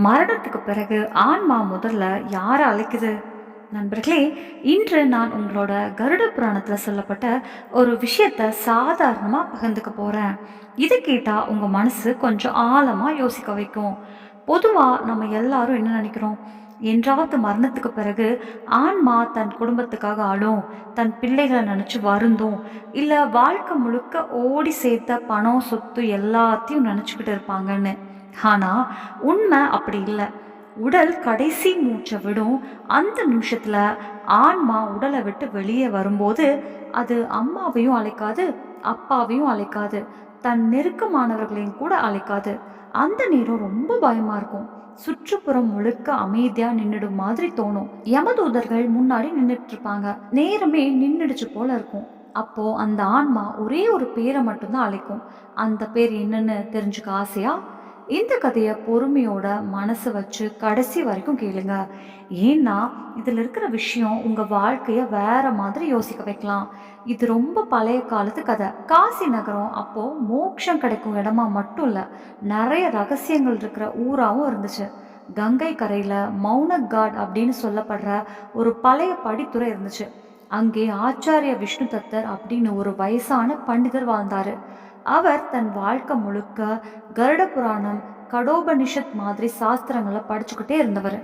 மரணத்துக்கு பிறகு ஆன்மா முதல்ல யாரை அழைக்குது? நண்பர்களே இன்று நான் உங்களோட கருட புராணத்தில் சொல்லப்பட்ட ஒரு விஷயத்த சாதாரணமாக பகிர்ந்துக்க போகிறேன் இதை கேட்டால் உங்கள் மனசு கொஞ்சம் ஆழமாக யோசிக்க வைக்கும். பொதுவாக நம்ம எல்லாரும் என்ன நினைக்கிறோம்? என்றாவது மரணத்துக்கு பிறகு ஆன்மா தன் குடும்பத்துக்காக ஆளும் தன் பிள்ளைகளை நினச்சி வருந்தும் இல்லை வாழ்க்கை முழுக்க ஓடி சேர்த்த பணம் சொத்து எல்லாத்தையும் நினச்சிக்கிட்டு இருப்பாங்கன்னு. ஆனால் உண்மை அப்படி இல்லை. உடல் கடைசி மூச்சை விடும். அந்த நிமிஷத்தில் ஆன்மா உடலை விட்டு வெளியே வரும்போது அது அம்மாவையும் அழைக்காது அப்பாவையும் அழைக்காது தன் நெருக்கமானவர்களையும் கூட அழைக்காது. அந்த நேரம் ரொம்ப பயமாக இருக்கும். சுற்றுப்புறம் முழுக்க அமைதியாக நின்றுடும் மாதிரி தோணும். யமதூதர்கள் முன்னாடி நின்றுட்டு இருப்பாங்க நேரமே நின்றுடுச்சு போல இருக்கும். அப்போ அந்த ஆன்மா ஒரே ஒரு பேரை மட்டும்தான் அழைக்கும். அந்த பேர் என்னன்னு தெரிஞ்சுக்க ஆசையா? இந்த கதையை பொறுமையோட மனசு வச்சு கடைசி வரைக்கும் கேளுங்க. ஏன்னா இதில் இருக்கிற விஷயம் உங்கள் வாழ்க்கையை வேற மாதிரி யோசிக்க வைக்கலாம். இது ரொம்ப பழைய காலத்து கதை. காசி நகரம் அப்போது மோட்சம் கிடைக்கும் இடமா மட்டும் இல்லை நிறைய ரகசியங்கள் இருக்கிற ஊராகவும் இருந்துச்சு. கங்கை கரையில் மௌனகாட் அப்படின்னு சொல்லப்படுற ஒரு பழைய படித்துறை இருந்துச்சு. அங்கே ஆச்சாரிய விஷ்ணு தத்தர் அப்படின்னு ஒரு வயசான பண்டிதர் வாழ்ந்தாரு. அவர் தன் வாழ்க்கை முழுக்க கருட புராணம் கடோபனிஷத் மாதிரி சாஸ்திரங்களை படிச்சுக்கிட்டே இருந்தவர்.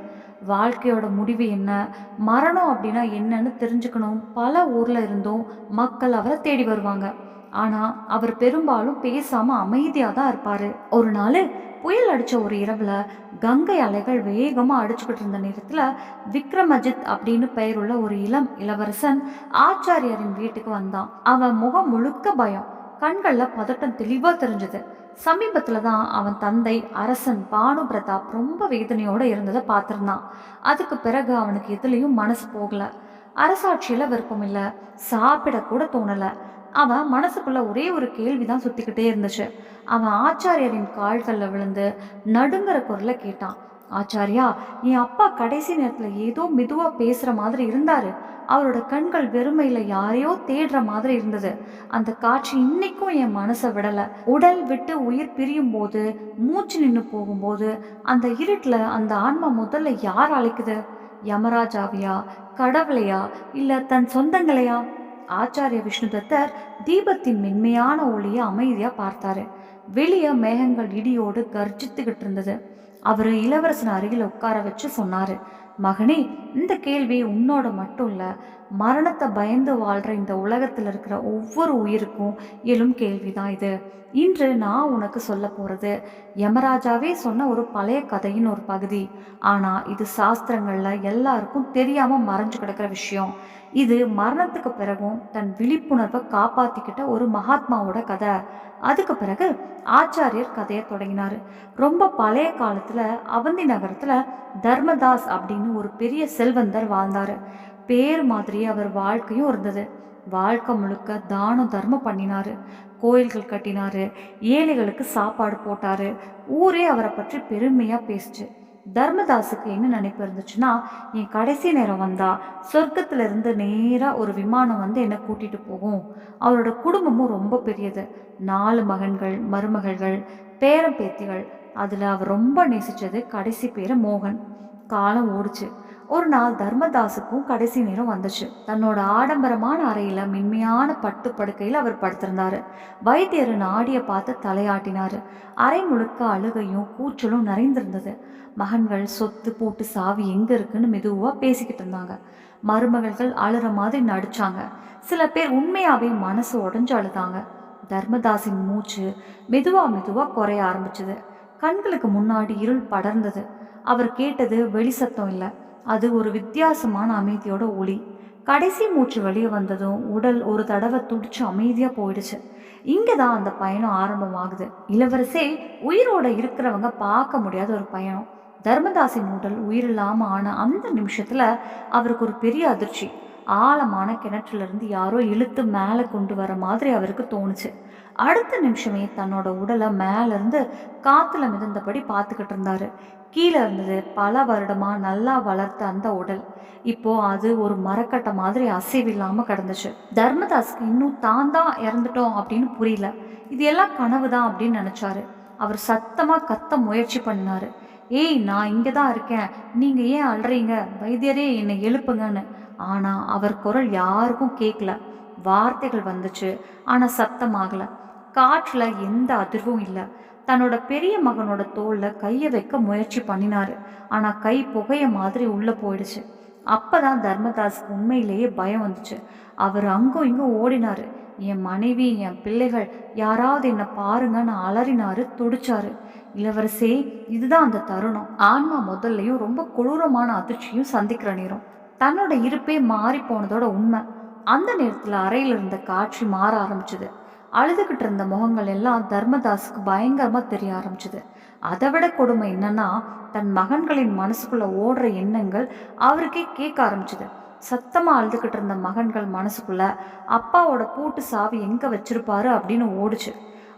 வாழ்க்கையோட முடிவு என்ன மரணம் அப்படின்னா என்னன்னு தெரிஞ்சுக்கணும். பல ஊர்ல இருந்தும் மக்கள் அவரை தேடி வருவாங்க. ஆனா அவர் பெரும்பாலும் பேசாம அமைதியா தான் இருப்பாரு. ஒரு நாள் புயல் அடிச்ச ஒரு இரவுல கங்கை அலைகள் வேகமா அடிச்சுக்கிட்டு இருந்த நேரத்துல விக்ரமஜித் அப்படின்னு பெயருள்ள ஒரு இளம் இளவரசன் ஆச்சாரியரின் வீட்டுக்கு வந்தான். அவன் முகம் முழுக்க பயம். கண்களில் பதட்டம் தெளிவாக தெரிஞ்சது. சமீபத்தில் தான் அவன் தந்தை அரசன் பானு பிரதாப் ரொம்ப வேதனையோடு இருந்ததை பார்த்துருந்தான். அதுக்கு பிறகு அவனுக்கு எதுலேயும் மனசு போகலை. அரசாட்சியில் விருப்பம் இல்லை. சாப்பிடக்கூட தோணலை. அவன் மனசுக்குள்ள ஒரே ஒரு கேள்வி தான் சுற்றிக்கிட்டே இருந்துச்சு. அவன் ஆச்சாரியரின் கால்களில் விழுந்து நடுங்கிற குரலை கேட்டான். ஆச்சாரியா என் அப்பா கடைசி நேரத்தில் ஏதோ மெதுவாக பேசுகிற மாதிரி இருந்தார். அவரோட கண்கள் வெறுமையில் யாரையோ தேடுற மாதிரி இருந்தது. அந்த காட்சி இன்னைக்கும் என் மனசை விடலை. உடல் விட்டு உயிர் பிரியும் போது மூச்சு நின்று போகும்போது அந்த இருட்டில் அந்த ஆன்மா முதல்ல யார் அழைக்குது? யமராஜாவையா கடவுளையா இல்லை தன் சொந்தங்களையா? ஆச்சாரிய விஷ்ணுதத்தர் தீபத்தின் மென்மையான ஒளியை அமைதியாக பார்த்தாரு. வெளியே மேகங்கள் இடியோடு கர்ஜித்துக்கிட்டு இருந்தது. அவர் இளவரசன் அருகில் உட்கார வச்சு சொன்னாரு மகனே இந்த கேள்வி உன்னோட மட்டும் இல்லை மரணத்தை பயந்து வாழ்கிற இந்த உலகத்தில் இருக்கிற ஒவ்வொரு உயிருக்கும் எழும் கேள்விதான் இது. இன்று நான் உனக்கு சொல்ல போகிறது யமராஜாவே சொன்ன ஒரு பழைய கதையின் ஒரு பகுதி. ஆனால் இது சாஸ்திரங்களில் எல்லாருக்கும் தெரியாமல் மறைஞ்சு கிடக்கிற விஷயம். இது மரணத்துக்கு பிறகும் தன் விழிப்புணர்வை காப்பாற்றிக்கிட்ட ஒரு மகாத்மாவோட கதை. அதுக்கு பிறகு ஆச்சாரியர் கதையை தொடங்கினார். ரொம்ப பழைய காலத்தில் அவந்தி நகரத்தில் தர்மதாஸ் அப்படின்னு ஒரு பெரிய செல்வந்தர் வாழ்ந்தார். பேர் மாதிரியே அவர் வாழ்க்கையும் இருந்தது. வாழ்க்கை முழுக்க தானம் தர்மம் பண்ணினாரு. கோயில்கள் கட்டினாரு. ஏழைகளுக்கு சாப்பாடு போட்டாரு. ஊரே அவரை பற்றி பெருமையாக பேசுச்சு. தர்மதாஸுக்கு என்ன நினைப்பு இருந்துச்சுன்னா என் கடைசி நேரம் வந்தா சொர்க்கத்துல இருந்து நேராக ஒரு விமானம் வந்து என்னை கூட்டிட்டு போகும். அவரோட குடும்பமும் ரொம்ப பெரியது. நாலு மகன்கள் மருமகள்கள் பேரம் பேத்திகள் அதில் அவர் ரொம்ப நேசிச்சது கடைசி பேர் மோகன். காலம் ஓடுச்சு. ஒரு நாள் தர்மதாஸுக்கும் கடைசி நேரம் வந்துச்சு. தன்னோட ஆடம்பரமான அறையில மென்மையான பட்டு படுக்கையில் அவர் படுத்திருந்தாரு. வைத்தியர் நாடியை பார்த்து தலையாட்டினாரு. அறை முழுக்க அழுகையும் கூச்சலும் நிறைந்திருந்தது. மகன்கள் சொத்து போட்டு சாவி எங்க இருக்குன்னு மெதுவாக பேசிக்கிட்டு இருந்தாங்க. மருமகள்கள் அழுற மாதிரி நடிச்சாங்க. சில பேர் உண்மையாவே மனசு உடஞ்சு அழுதாங்க. தர்மதாஸின் மூச்சு மெதுவா மெதுவா குறைய ஆரம்பிச்சது. கண்களுக்கு முன்னாடி இருள் படர்ந்தது. அவர் கேட்டது வெளி சத்தம் இல்லை. அது ஒரு வித்தியாசமான அமைதியோட ஒளி. கடைசி மூச்சு வெளியே வந்ததும் உடல் ஒரு தடவை துடிச்சு அமைதியாக போயிடுச்சு. இங்கே தான் அந்த பயணம் ஆரம்பமாகுது. இளவரசே உயிரோட இருக்கிறவங்க பார்க்க முடியாத ஒரு பயணம். தர்மதாசின் உடல் உயிரில்லாமல் ஆன அந்த நிமிஷத்தில் அவருக்கு ஒரு பெரிய அதிர்ச்சி. ஆழமான கிணற்றிலிருந்து யாரோ இழுத்து மேலே கொண்டு வர மாதிரி அவருக்கு தோணுச்சு. அடுத்த நிமிஷமே தன்னோட உடலை மேலேருந்து காற்றுல மிதந்தபடி பார்த்துக்கிட்டு இருந்தாரு. கீழே இருந்தது பல வருடமாக நல்லா வளர்த்த அந்த உடல். இப்போ அது ஒரு மரக்கட்டை மாதிரி அசைவில்லாமல் கிடந்துச்சு. தர்மதாஸ்க்கு இன்னும் தான் தான் இறந்துட்டோம் அப்படின்னு புரியல. இது எல்லாம் கனவு தான் அப்படின்னு நினச்சாரு. அவர் சத்தமாக கத்த முயற்சி பண்ணாரு ஏய் நான் இங்கே தான் இருக்கேன். நீங்கள் ஏன் அழுறீங்க? வைத்தியரே என்னை எழுப்புங்கன்னு. ஆனால் அவர் குரல் யாருக்கும் கேட்கல வார்த்தைகள் வந்துச்சு ஆனால் சத்தமாகல காற்றில் எந்த அதிர்வும் இல்லை. தன்னோட பெரிய மகனோட தோளில் கையை வைக்க முயற்சி பண்ணினாரு. ஆனால் கை புகைய மாதிரி உள்ளே போயிடுச்சு. அப்போ தான் தர்மதாஸுக்கு உண்மையிலேயே பயம் வந்துச்சு. அவர் அங்கும் இங்கும் ஓடினாரு. என் மனைவி என் பிள்ளைகள் யாராவது என்னை பாருங்கன்னு அலறினாரு துடிச்சாரு. இளவரசே இதுதான் அந்த தருணம். ஆன்மா முதல்லையும் ரொம்ப கொடூரமான அதிர்ச்சியும் சந்திக்கிற நேரம். தன்னோட இருப்பே மாறி போனதோட உண்மை. அந்த நேரத்தில் அறையில் இருந்த காட்சி மாற ஆரம்பிச்சது. அழுதுகிட்டு இருந்த முகங்கள் எல்லாம் தர்மதாஸுக்கு பயங்கரமாக தெரிய ஆரம்பிச்சது. அதை விட கொடுமை என்னன்னா தன் மகன்களின் மனசுக்குள்ள ஓடுற எண்ணங்கள் அவருக்கே கேட்க ஆரம்பிச்சது. சத்தமாக அழுதுகிட்டு இருந்த மகன்கள் மனசுக்குள்ள அப்பாவோட பூட்டு சாவி எங்கே வச்சிருப்பாரு? அப்படின்னு ஓடுச்சு.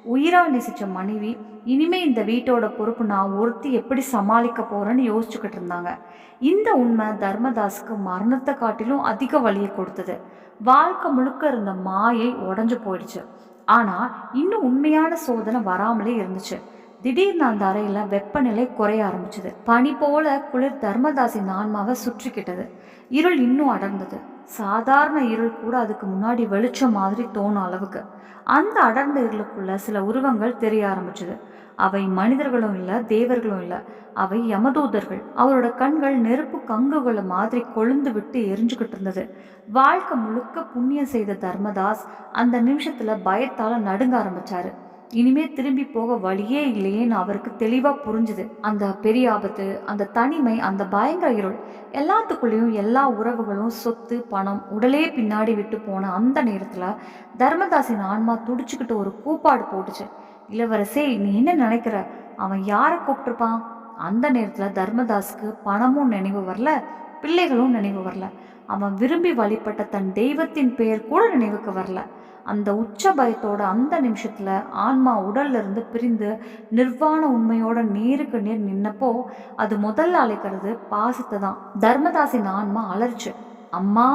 உயிரா நேசிச்ச மனைவி இனிமே இந்த வீட்டோட பொறுப்பு நான் ஒருத்தி எப்படி சமாளிக்க போறேன்னு யோசிச்சுக்கிட்டு இருந்தாங்க. இந்த உண்மை தர்மதாஸுக்கு மரணத்தை காட்டிலும் அதிக வலியை கொடுத்தது. வாழ்க்கை முழுக்க இருந்த மாயை உடஞ்சு போயிடுச்சு. ஆனா இன்னும் உண்மையான சோதனை வராமலே இருந்துச்சு. திடீர்னு அந்த அறையில வெப்பநிலை குறைய ஆரம்பிச்சது. பனி போல குளிர் தர்மதாசின் ஆன்மாவை சுற்றிக்கிட்டது. இருள் இன்னும் அடர்ந்தது. சாதாரண இருள் கூட அதுக்கு முன்னாடி வெளிச்சம் மாதிரி தோணும் அளவுக்கு. அந்த அடர்ந்த இருளுக்குள்ள சில உருவங்கள் தெரிய ஆரம்பிச்சது. அவை மனிதர்களும் இல்லை தேவர்களும் இல்லை. அவை யமதூதர்கள். அவரோட கண்கள் நெருப்பு கங்குகளை மாதிரி கொழுந்து விட்டு எரிஞ்சுக்கிட்டு இருந்தது. வாழ்க்கை முழுக்க புண்ணியம் செய்த தர்மதாஸ் அந்த நிமிஷத்துல பயத்தால நடுங்க ஆரம்பிச்சாரு. இனிமே திரும்பி போக வழியே இல்லையேன்னு அவருக்கு தெளிவா புரிஞ்சுது. அந்த பெரிய ஆபத்து அந்த தனிமை அந்த பயங்கர இருள் எல்லாத்துக்குள்ளேயும் எல்லா உறவுகளும் சொத்து பணம் உடலே பின்னாடி விட்டு போன அந்த நேரத்துல தர்மதாசின் ஆன்மா துடிச்சுக்கிட்டு ஒரு கூப்பாடு போட்டுச்சு. இளவரசே நீ என்ன நினைக்கிற? அவன் யாரை கூப்பிட்டுருப்பான்? அந்த நேரத்துல தர்மதாஸுக்கு பணமும் நினைவு வரல பிள்ளைகளும் நினைவு வரல. அவன் விரும்பி வழிபட்ட தன் தெய்வத்தின் பெயர் கூட நினைவுக்கு வரல. அந்த உச்ச பயத்தோட அந்த நிமிஷத்துல ஆன்மா உடல்ல இருந்து பிரிந்து நிர்வாண உண்மையோட நேருக்கு நேர் நின்னப்போ அது முதல்ல அழைக்கிறது பாசத்தை தான் தர்மதாசின் ஆன்மா அலர்ச்சு. அம்மா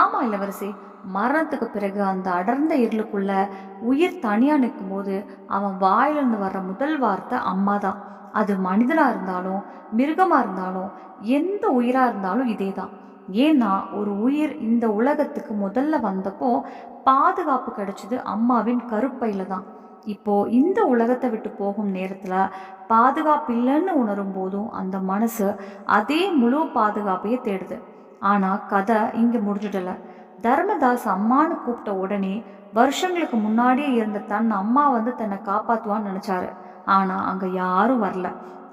ஆமா இளவரசி. மரணத்துக்கு பிறகு அந்த அடர்ந்த இருளுக்குள்ள உயிர் தனியா நிற்கும்போது அவன் வாயிலிருந்து வர்ற முதல் வார்த்தை அம்மா தான் அது மனிதனா இருந்தாலும் மிருகமா இருந்தாலும் எந்த உயிரா இருந்தாலும் இதே தான் ஏன்னா ஒரு உயிர் இந்த உலகத்துக்கு முதல்ல வந்தப்போ பாதுகாப்பு கிடைச்சது அம்மாவின் கருப்பையில் தான். இப்போ இந்த உலகத்தை விட்டு போகும் நேரத்தில் பாதுகாப்பு இல்லைன்னு உணரும் போதும் அந்த மனசு அதே முழு பாதுகாப்பையே தேடுது. ஆனால் கதை இங்கே முடிஞ்சிடலை. தர்மதாஸ் அம்மான்னு கூப்பிட்ட உடனே வருஷங்களுக்கு முன்னாடியே இருந்த தன் அம்மா வந்து தன்னை காப்பாற்றுவான்னு நினச்சாரு. ஆனால் அங்கே யாரும் வரல.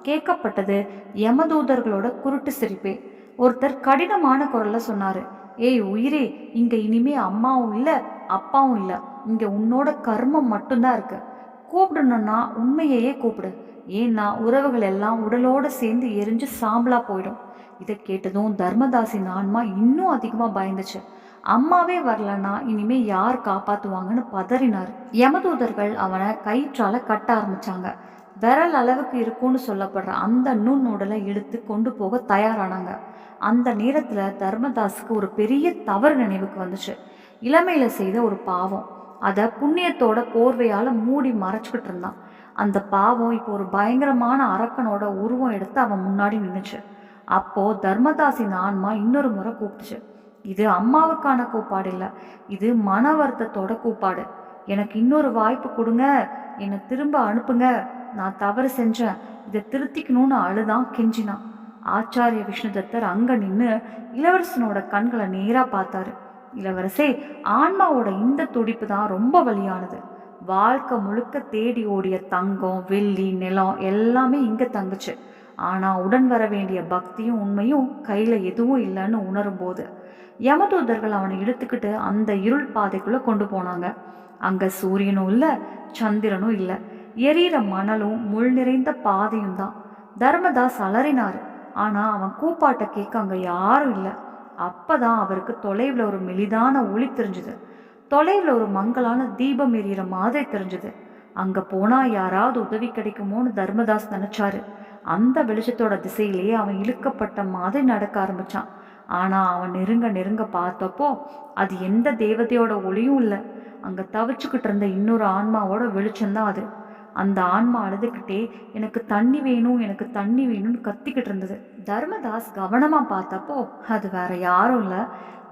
கேட்கப்பட்டது யமதூதர்களோட குருட்டு சிரிப்பே. ஒருத்தர் கடினமான குரல்ல சொன்னாரு. ஏய் உயிரே இங்க இனிமே அம்மாவும் இல்ல அப்பாவும் இல்ல. இங்க உன்னோட கர்மம் மட்டும்தான் இருக்கு. கூப்பிடணும்னா உண்மையையே கூப்பிடு. ஏன்னா உறவுகள் எல்லாம் உடலோட சேர்ந்து எரிஞ்சு சாம்பலா போயிடும். இதை கேட்டதும் தர்மதாசின் ஆன்மா இன்னும் அதிகமா பயந்துச்சு. அம்மாவே வரலன்னா இனிமே யார் காப்பாத்துவாங்கன்னு பதறினார். யமதூதர்கள் அவனை கயிற்றால கட்ட ஆரம்பிச்சாங்க. விரல் அளவுக்கு இருக்கும்னு சொல்லப்படுற அந்த நுண் உடலை இழுத்து கொண்டு போக தயாரானாங்க. அந்த நேரத்தில் தர்மதாஸுக்கு ஒரு பெரிய தவறு நினைவுக்கு வந்துச்சு. இளமையில் செய்த ஒரு பாவம். அதை புண்ணியத்தோட போர்வையால் மூடி மறைச்சிக்கிட்டு இருந்தான். அந்த பாவம் இப்போ ஒரு பயங்கரமான அரக்கனோட உருவம் எடுத்து அவன் முன்னாடி நின்றுச்சு அப்போது தர்மதாசின் ஆன்மா இன்னொரு முறை கூப்பிட்டுச்சு. இது அம்மாவுக்கான கூப்பாடு இல்லை. இது மன வருத்தத்தோட கூப்பாடு. எனக்கு இன்னொரு வாய்ப்பு கொடுங்க. என்னை திரும்ப அனுப்புங்க. நான் தவறு செஞ்சேன். இதை திருத்திக்கணும்னு அழுதான் கெஞ்சினான். ஆச்சாரிய விஷ்ணுதத்தர் அங்கே நின்று இளவரசனோட கண்களை நேராக பார்த்தாரு. இளவரசே ஆன்மாவோட இந்த துடிப்பு தான் ரொம்ப வலியானது. வாழ்க்கை முழுக்க தேடி ஓடிய தங்கம் வெள்ளி நிலம் எல்லாமே இங்கே தங்குச்சு. ஆனால் உடன் வர வேண்டிய பக்தியும் உண்மையும் கையில் எதுவும் இல்லைன்னு உணரும்போது யமதூதர்கள் அவனை இழுத்துக்கிட்டு அந்த இருள் பாதைக்குள்ளே கொண்டு போனாங்க. அங்கே சூரியனும் இல்லை சந்திரனும் இல்லை. எரியிற மணலும் முள் நிறைந்த பாதையும் தான். தர்மதாஸ் அலறினார். ஆனா அவன் கூப்பாட்ட கேட்க அங்க யாரும் இல்லை. அப்பதான் அவருக்கு தொலைவில் ஒரு மெலிதான ஒளி தெரிஞ்சுது. தொலைவில் ஒரு மங்களான தீபம் எரியிற மாதிரி தெரிஞ்சுது. அங்க போனா யாராவது உதவி கிடைக்குமோன்னு தர்மதாஸ் நினைச்சாரு. அந்த வெளிச்சத்தோட திசையிலேயே அவன் இழுக்கப்பட்ட மாதிரி நடக்க ஆரம்பிச்சான். ஆனா அவன் நெருங்க நெருங்க பார்த்தப்போ அது எந்த தேவதையோட ஒளியும் இல்லை. அங்க தவிச்சுக்கிட்டு இருந்த இன்னொரு ஆன்மாவோட வெளிச்சம்தான் அது. அந்த ஆன்மா அழுதுகிட்டே எனக்கு தண்ணி வேணும் எனக்கு தண்ணி வேணும்னு கத்திக்கிட்டு இருந்தது. தர்மதாஸ் கவனமாக பார்த்தப்போ அது வேற யாரும் இல்லை.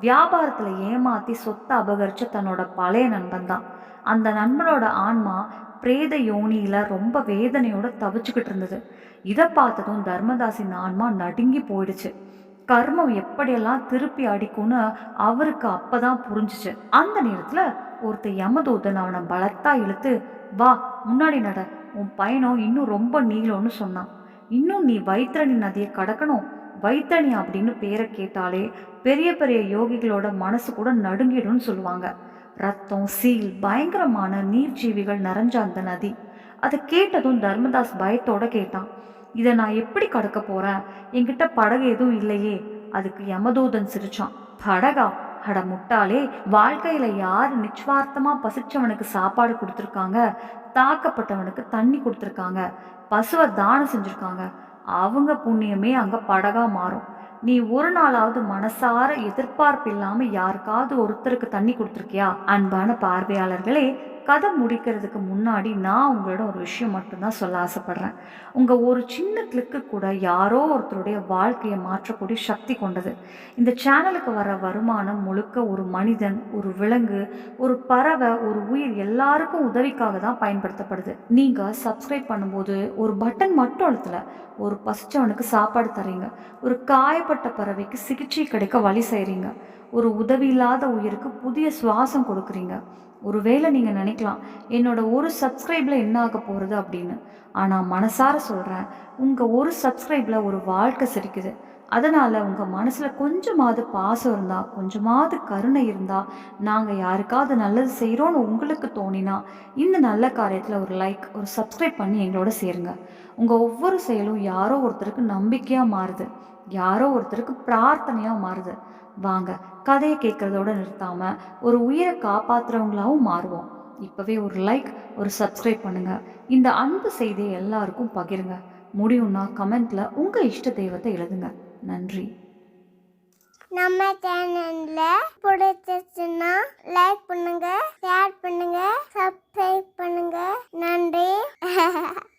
வியாபாரத்தில் ஏமாற்றி சொத்தை அபகரிச்ச தன்னோட பழைய நண்பன் தான். அந்த நண்பனோட ஆன்மா பிரேத யோனியில் ரொம்ப வேதனையோடு தவிச்சுக்கிட்டு இருந்தது. இதை பார்த்ததும் தர்மதாசின் ஆன்மா நடுங்கி போயிடுச்சு. கர்மம் எப்படியெல்லாம் திருப்பி அடிக்கும்னு அவருக்கு அப்போ தான் புரிஞ்சுச்சு. அந்த நேரத்தில் ஒருத்த யமதூதன் அவனை பலத்தா இழுத்து வா முன்னாடி நட. உன் பயணம் இன்னும் ரொம்ப நீளம்னு சொன்னான். இன்னும் நீ வைத்திரணி நதியை கடக்கணும். வைத்தணி அப்படின்னு பேரை கேட்டாலே பெரிய பெரிய யோகிகளோட மனசு கூட நடுங்கிடும்னு சொல்லுவாங்க. ரத்தம் சீல் பயங்கரமான நீர்ஜீவிகள் நிறைஞ்ச அந்த நதி. அதை கேட்டதும் தர்மதாஸ் பயத்தோட கேட்டான். இதை நான் எப்படி கடக்க போறேன்? என்கிட்ட படகு எதுவும் இல்லையே. அதுக்கு யமதூதன் சிரிச்சான். படகா அட முட்டாளே வாழ்க்கையில யார் நிச்சவார்த்தமா பசிச்சவனுக்கு சாப்பாடு கொடுத்துருக்காங்க? தாக்கப்பட்டவனுக்கு தண்ணி கொடுத்துருக்காங்க. பசுவை தானம் செஞ்சுருக்காங்க. அவங்க புண்ணியமே அங்க படகா மாறும். நீ ஒரு நாளாவது மனசார எதிர்பார்ப்பு இல்லாம யாருக்காவது ஒருத்தருக்கு தண்ணி கொடுத்துருக்கியா? அன்பான பார்வையாளர்களே கதை முடிக்கிறதுக்கு முன்னாடி நான் உங்களோட ஒரு விஷயம் மட்டும்தான் சொல்ல ஆசைப்பட்றேன். உங்கள் ஒரு சின்ன கிளிக்கு கூட யாரோ ஒருத்தருடைய வாழ்க்கையை மாற்றக்கூடிய சக்தி கொண்டது. இந்த சேனலுக்கு வர வருமானம் முழுக்க ஒரு மனிதன் ஒரு விலங்கு ஒரு பறவை ஒரு உயிர் எல்லாருக்கும் உதவிக்காக தான் பயன்படுத்தப்படுது. நீங்கள் சப்ஸ்கிரைப் பண்ணும்போது ஒரு பட்டன் மட்டும் அழுத்தல ஒரு பசிச்சவனுக்கு சாப்பாடு தரீங்க. ஒரு காயப்பட்ட பறவைக்கு சிகிச்சை கிடைக்க வழி செய்கிறீங்க ஒரு உதவி இல்லாத உயிருக்கு புதிய சுவாசம் கொடுக்குறீங்க. ஒருவேளை நீங்கள் நினைக்கலாம் என்னோட ஒரு சப்ஸ்கிரைபில் என்ன ஆக போகிறது அப்படின்னு. ஆனால் மனசார சொல்கிறேன் உங்கள் ஒரு சப்ஸ்கிரைபில் ஒரு வாழ்க்கை சிரிக்குது. அதனால் உங்கள் மனசில் கொஞ்சமாவது பாசம் இருந்தால் கொஞ்சமாவது கருணை இருந்தால் நாங்கள் யாருக்காவது நல்லது செய்கிறோன்னு உங்களுக்கு தோணினா இந்த நல்ல காரியத்தில் ஒரு லைக் ஒரு சப்ஸ்கிரைப் பண்ணி எங்களோட சேருங்க. உங்கள் ஒவ்வொரு செயலும் யாரோ ஒருத்தருக்கு நம்பிக்கையாக மாறுது. யாரோ ஒருத்தருக்கு பிரார்த்தனையாக மாறுது. வாங்க கதையை கேட்குறதோடு நிறுத்தாமல் ஒரு உயிரை காப்பாற்றுறவங்களாகவும் மாறுவோம். இப்போவே ஒரு லைக் ஒரு சப்ஸ்கிரைப் பண்ணுங்கள் இந்த அன்பு செய்தியை எல்லாருக்கும் பகிருங்க. முடியும்னா கமெண்ட்ல உங்கள் இஷ்ட தெய்வத்தை எழுதுங்க. நன்றி. நம்ம சேனல்ல பிடிச்சிருச்சுன்னா லைக் பண்ணுங்க ஷேர் பண்ணுங்க சப்ஸ்கிரைப் பண்ணுங்க. நன்றி.